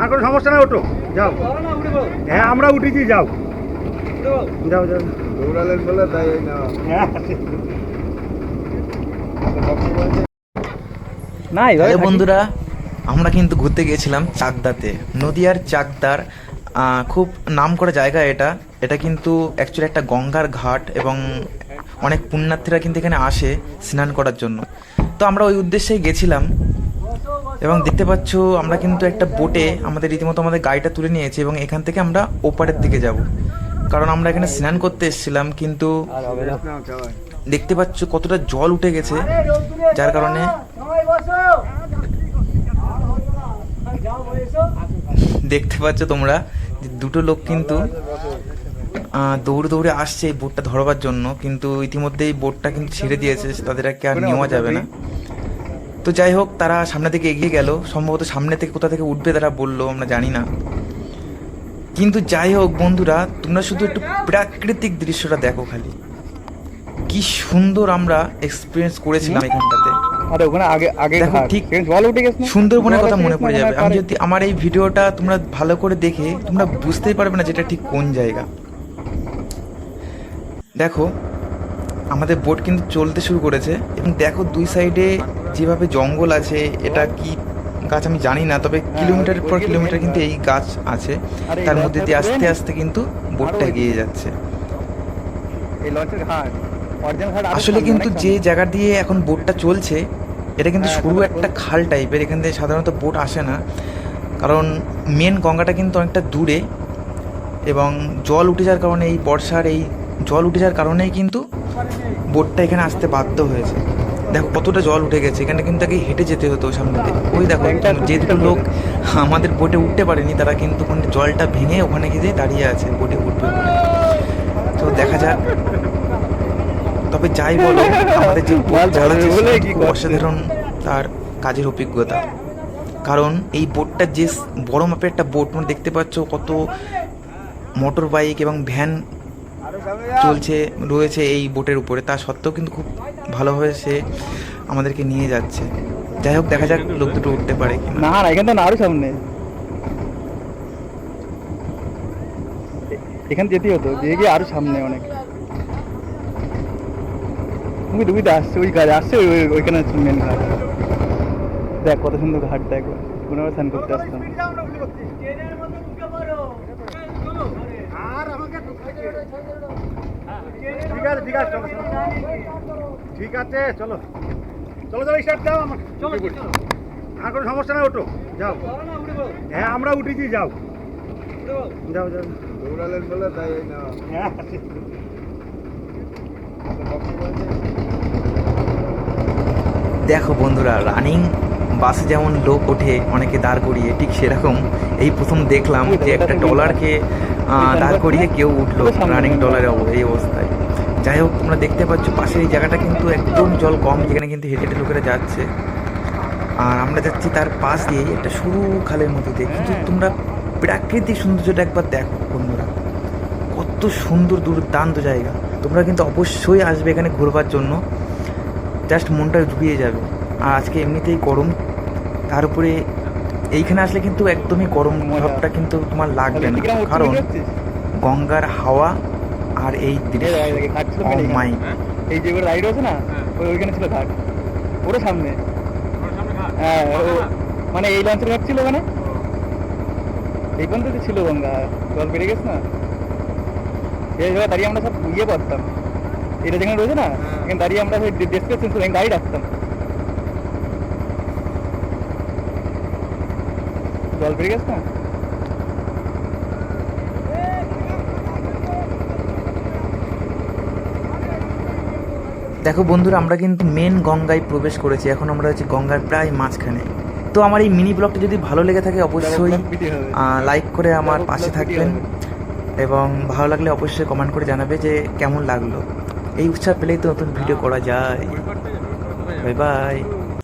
আর কোনো সমস্যা নাই ওটো যাও। হ্যাঁ আমরা উঠেছি যাও। যাও যাও। দৌড়ালেন বলে তাই না। হ্যাঁ। বন্ধুরা আমরা কিন্তু ঘুরতে গিয়েছিলাম চাকদাতে। নদিয়ার চাকদার খুব নাম করা জায়গা এটা। এটা কিন্তু অ্যাকচুয়ালি একটা গঙ্গার ঘাট এবং অনেক পুণ্যার্থীরা কিন্তু এখানে আসে স্নান করার জন্য। তো আমরা ওই উদ্দেশ্যেই গেছিলাম। এবং দেখতে পাচ্ছ, আমরা কিন্তু একটা বোটে আমাদের রীতিমতো আমাদের গাড়িটা তুলে নিয়েছি এবং এখান থেকে আমরা ওপারের দিকে যাব। কারণ আমরা এখানে স্নান করতে এসেছিলাম, কিন্তু দেখতে পাচ্ছ কতটা জল উঠে গেছে, যার কারণে দেখতে পাচ্ছ তোমরা দুটো লোক কিন্তু দৌড়ে দৌড়ে আসছে এই বোটটা ধরবার জন্য, কিন্তু ইতিমধ্যেই বোটটা কিন্তু ছেড়ে দিয়েছে, তাদেরকে আর নেওয়া যাবে না। তো যাই হোক তারা সামনে থেকে এগিয়ে গেল। সম্ভবত সামনে থেকে কোথা থেকে উঠবে তারা বলল আমরা জানি না। কিন্তু যাই হোক বন্ধুরা তোমরা শুধু একটু প্রাকৃতিক দৃশ্যটা দেখো খালি। কি সুন্দর আমরা এক্সপিরিয়েন্স করেছিলাম এখানটাতে। আরে ওখানে আগে আগে দেখো, ঠিক? সুন্দরবনের কথা মনে পড়ে যাবে। আমি যদি আমার এই ভিডিওটা তোমরা ভালো করে দেখে তোমরা বুঝতেই পারবে না যেটা ঠিক কোন জায়গা। দেখো আমাদের বোট কিন্তু চলতে শুরু করেছে। এবং দেখো দুই সাইডে যেভাবে জঙ্গল আছে এটা কি গাছ আমি জানি না তবে কিলোমিটারের পর কিলোমিটার কিন্তু এই গাছ আছে। তার মধ্যে দিয়ে আস্তে আস্তে কিন্তু বোটটা এগিয়ে যাচ্ছে। আসলে কিন্তু যে জায়গা দিয়ে এখন বোটটা চলছে এটা কিন্তু হ্যাঁ, সরু একটা খাল টাইপের এখান থেকে সাধারণত বোট আসে না। কারণ মেন গঙ্গাটা কিন্তু অনেকটা দূরে এবং জল উঠে যাওয়ার কারণে এই বর্ষার এই জল উঠে যাওয়ার কারণেই কিন্তু বোটটা এখানে আসতে বাধ্য হয়েছে। দেখো কতটা জল উঠে গেছে এখানে কিন্তু আগে হেঁটে যেতে হতো সামনেতে ওই দেখো যে দুটো লোক আমাদের বোটে উঠতে পারেনি তারা কিন্তু ওখানে জলটা ভেঙে ওখানে গিয়ে দাঁড়িয়ে আছে বোটে উঠবে বলে। তো দেখা যাক। তবে যাই বলো আমাদের যে? অসাধারণ তার কাজের অভিজ্ঞতা। কারণ এই বোটটা যে বড় মাপের একটা বোট দেখতে পাচ্ছ কত মোটর বাইক এবং ভ্যান চলছে, রয়েছে এই বোটের উপরে। তা সত্ত্বেও কিন্তু খুব ভালোভাবে সে আমাদেরকে নিয়ে যাচ্ছে। যাই হোক, দেখা যাক লোক দুটো উঠতে পারে না। না এখান না, আরও সামনে। এখানে যেতেই হতো দিয়ে গিয়ে আরও সামনে অনেক। তুমি দুবিতে আসছে, ওই গাড়ি আসছে, ওই, ওই- ওইখানে মেন ঘাট। দেখ, কত সুন্দর ঘাট দেখ কোনো স্নান করতে আসতাম আর আমাকে ঠিক আছে ঠিক আছে চলো চলো। ঠিক আছে চলো। চলো চলো স্টার্ট দাও আমার চলো আর কোনো সমস্যা নাই ওটো যাও। হ্যাঁ আমরা উঠেছি যাও। যাও যাও। দৌড়ালেন বলে তাই না হ্যাঁ। দেখো বন্ধুরা রানিং বাসে যেমন লোক ওঠে অনেকে দাঁড় করিয়ে ঠিক সেরকম। এই প্রথম দেখলাম যে একটা ট্রলারকে দাঁড় করিয়ে কেউ উঠল রানিং ট্রলারের এই অবস্থায়। যাই হোক তোমরা দেখতে পাচ্ছ পাশের এই জায়গাটা কিন্তু একদম জল কম যেখানে কিন্তু হেঁটে হেঁটে লোকেরা যাচ্ছে। আর আমরা যাচ্ছি তার পাশ দিয়ে একটা সরু খালের মধ্যে দিয়ে। কিন্তু তোমরা প্রাকৃতিক সৌন্দর্যটা একবার দেখো বন্ধুরা। কত সুন্দর দুর্দান্ত জায়গা। তোমরা কিন্তু অবশ্যই আসবে এখানে ঘুরবার জন্য। জাস্ট মনটা জুড়িয়ে যাবে। আর আজকে এমনিতেই গরম। তার উপরে এইখানে আসলে কিন্তু একদমই গরম। ভাবটা কিন্তু তোমার লাগবে না। কারণ গঙ্গার হাওয়া আর এই এই ছিল Oh my এই যে রাইড আছে না ওইখানে ছিল ঘাট। ওটা সামনে। হ্যাঁ মানে এই লঞ্চের ঘাট ছিল ওখানে? এই পর্যন্ত ছিল গঙ্গা। জল বেড়ে গেছে না? এই জায়গায় দাঁড়িয়ে আমরা সব ইয়ে করতাম। এটা যেখানে রয়েছে না এখানে দাঁড়িয়ে আমরা ডেসক্রিপশন এখানে গাড়ি রাখতাম। জল বেড়ে গেছে না? দেখো বন্ধুরা আমরা কিন্তু মেন গঙ্গায় প্রবেশ করেছি। এখন আমরা হচ্ছে গঙ্গার প্রায় মাঝখানে। তো আমার এই মিনি ব্লগটা যদি ভালো লেগে থাকে অবশ্যই লাইক করে আমার পাশে থাকবেন। এবং ভালো লাগলে অবশ্যই কমেন্ট করে জানাবে যে কেমন লাগল। এই উৎসাহ পেলেই তো নতুন ভিডিও করা যায়। Bye bye